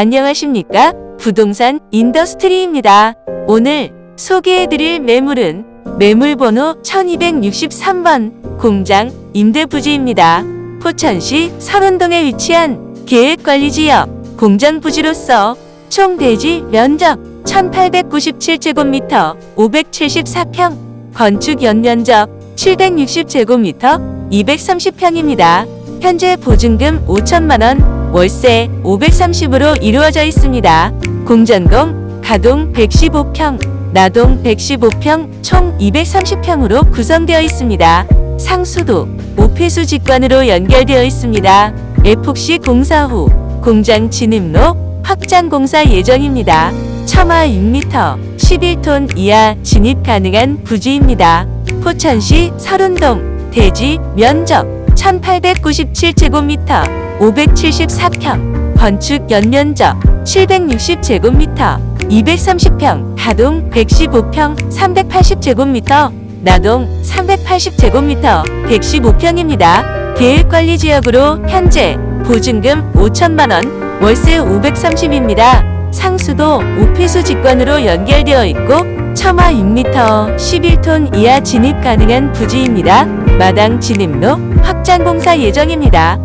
안녕하십니까? 부동산 인더스트리입니다. 오늘 소개해드릴 매물은 매물번호 1263번 공장 임대부지입니다. 포천시 설운동에 위치한 계획관리지역 공장 부지로서 총 대지 면적 1897제곱미터 574평 건축 연면적 760제곱미터 230평입니다. 현재 보증금 5천만원 월세 530으로 이루어져 있습니다. 공전동, 가동 115평, 나동 115평, 총 230평으로 구성되어 있습니다. 상수도, 오폐수 직관으로 연결되어 있습니다. 에폭시 공사 후 공장 진입로 확장 공사 예정입니다. 첨화 6m, 11톤 이하 진입 가능한 부지입니다. 포천시 설운동, 대지 면적 1897제곱미터, 574평, 건축 연면적 760제곱미터, 230평, 가동 115평, 380제곱미터, 나동 380제곱미터, 115평입니다. 계획관리지역으로 현재 보증금 5천만원, 월세 530입니다. 상수도 오폐수 직관으로 연결되어 있고 첨화 6m, 11톤 이하 진입 가능한 부지입니다. 마당 진입로 확장 공사 예정입니다.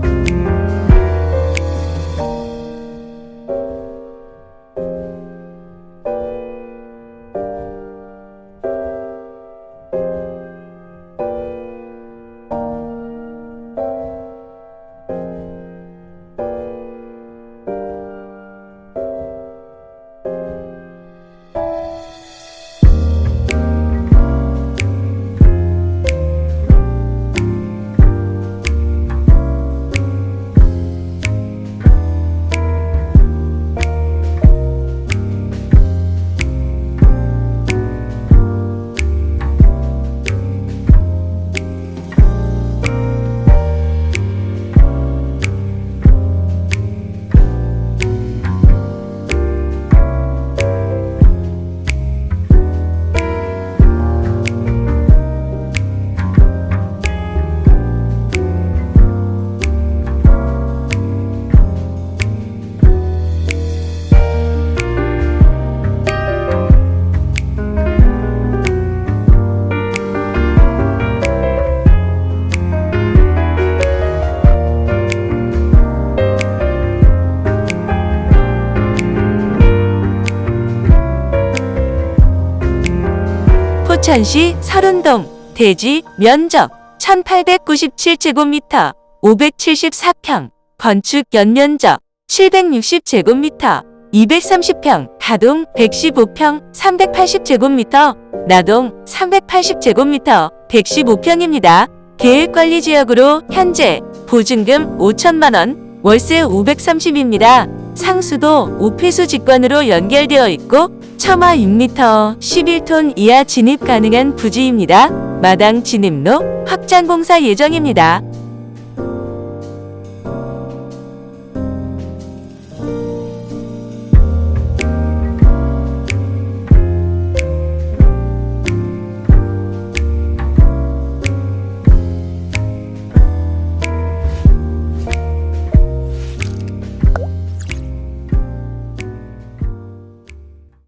포천시 설운동 대지 면적 1897제곱미터 574평 건축 연면적 760제곱미터 230평 가동 115평 380제곱미터 나동 380제곱미터 115평입니다. 계획관리지역으로 현재 보증금 5천만원 월세 530입니다. 상수도 오폐수 직관으로 연결되어 있고 첨화 6m, 11톤 이하 진입 가능한 부지입니다. 마당 진입로 확장 공사 예정입니다.